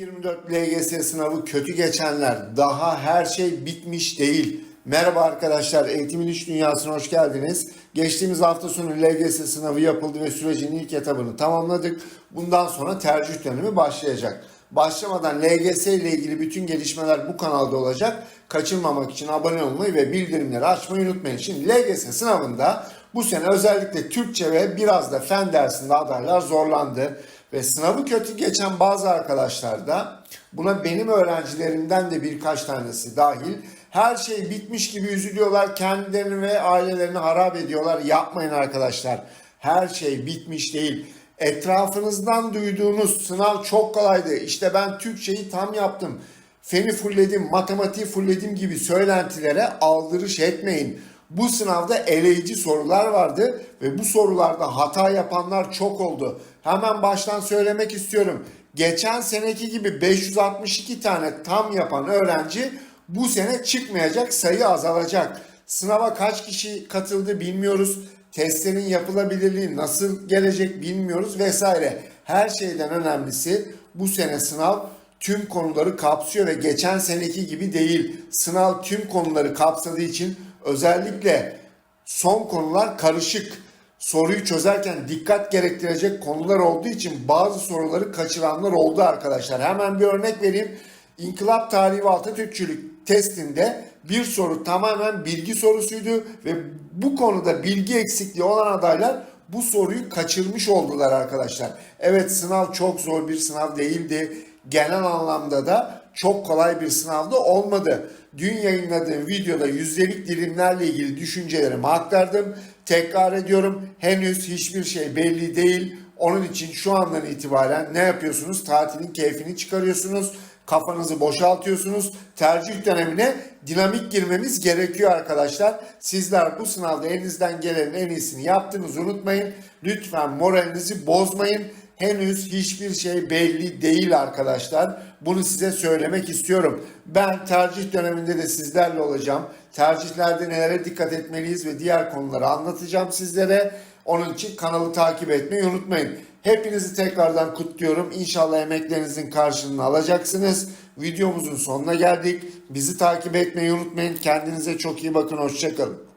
2024 LGS sınavı kötü geçenler. Daha her şey bitmiş değil. Merhaba arkadaşlar, Eğitimin İş Dünyası'na hoş geldiniz. Geçtiğimiz hafta sonu LGS sınavı yapıldı ve sürecin ilk etabını tamamladık. Bundan sonra tercih dönemi başlayacak. Başlamadan LGS ile ilgili bütün gelişmeler bu kanalda olacak. Kaçırmamak için abone olmayı ve bildirimleri açmayı unutmayın. Şimdi LGS sınavında bu sene özellikle Türkçe ve biraz da fen dersinde adaylar zorlandı. Ve sınavı kötü geçen bazı arkadaşlar da buna benim öğrencilerimden de birkaç tanesi dahil her şey bitmiş gibi üzülüyorlar. Kendilerini ve ailelerini harap ediyorlar. Yapmayın arkadaşlar. Her şey bitmiş değil. Etrafınızdan duyduğunuz sınav çok kolaydı. İşte ben Türkçeyi tam yaptım. Feni fullledim, matematiği fullledim gibi söylentilere aldırış etmeyin. Bu sınavda eleyici sorular vardı ve bu sorularda hata yapanlar çok oldu. Hemen baştan söylemek istiyorum. Geçen seneki gibi 562 tane tam yapan öğrenci bu sene çıkmayacak, sayı azalacak. Sınava kaç kişi katıldı bilmiyoruz. Testlerin yapılabilirliği nasıl gelecek bilmiyoruz vesaire. Her şeyden önemlisi bu sene sınav tüm konuları kapsıyor ve geçen seneki gibi değil. Sınav tüm konuları kapsadığı için özellikle son konular karışık. Soruyu çözerken dikkat gerektirecek konular olduğu için bazı soruları kaçıranlar oldu arkadaşlar. Hemen bir örnek vereyim. İnkılap Tarihi ve Atatürkçülük testinde bir soru tamamen bilgi sorusuydu ve bu konuda bilgi eksikliği olan adaylar bu soruyu kaçırmış oldular arkadaşlar. Evet sınav çok zor bir sınav değildi. Genel anlamda da çok kolay bir sınavda olmadı. Dün yayınladığım videoda yüzdelik dilimlerle ilgili düşüncelerimi aktardım. Tekrar ediyorum henüz hiçbir şey belli değil. Onun için şu andan itibaren ne yapıyorsunuz? Tatilin keyfini çıkarıyorsunuz. Kafanızı boşaltıyorsunuz. Tercih dönemine dinamik girmemiz gerekiyor arkadaşlar. Sizler bu sınavda elinizden gelenin en iyisini yaptığınızı unutmayın. Lütfen moralinizi bozmayın. Henüz hiçbir şey belli değil arkadaşlar. Bunu size söylemek istiyorum. Ben tercih döneminde de sizlerle olacağım. Tercihlerde nelere dikkat etmeliyiz ve diğer konuları anlatacağım sizlere. Onun için kanalı takip etmeyi unutmayın. Hepinizi tekrardan kutluyorum. İnşallah emeklerinizin karşılığını alacaksınız. Videomuzun sonuna geldik. Bizi takip etmeyi unutmayın. Kendinize çok iyi bakın. Hoşçakalın.